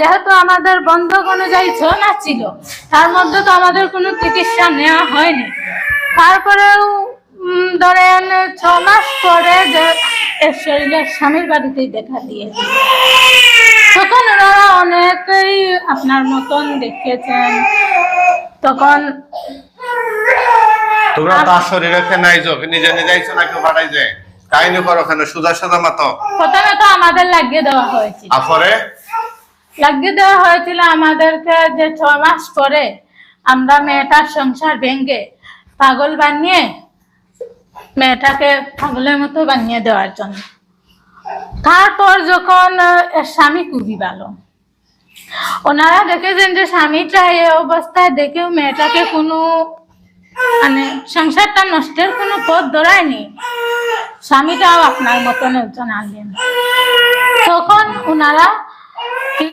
যেহেতু আমাদের বন্ধক অনুযায়ী মাস ছিল তার মধ্যে তো আমাদের কোনো চিকিৎসা নেওয়া হয়নি। তারপরেও ধরেন ছ মাস পরে শরীরের স্বামীর বাড়িতেই দেখা দিয়ে তখন ওনারা অনেকেই আপনার মতন দেখেছেন। তখন তোমরা তার শরীরে নিজে নিজে আইছো নাকি পাঠাই যায় কাহিনী করো কেন সুজা সাদা মাতো। প্রথমে তো আমাদের লাগিয়ে দেওয়া হয়েছিল। আপরে লাগিয়ে দেওয়া হয়েছিল আমাদেরকে যে ছ মাস পরে আমরা মেয়েটার সংসার ভেঙে পাগল বানিয়ে মেয়েটাকে পাগলের মতো বানিয়ে দেওয়ার জন্য। তারপর যখন স্বামী খুবই ভালো। ওনারা দেখেছেন যে স্বামীটা এই অবস্থায় দেখেও মেয়েটাকে কোনো মানে সংসারটা নষ্টের কোনো পথ ধরায়নি। স্বামীটাও আপনার মতন একজন আনলেন তখন ওনারা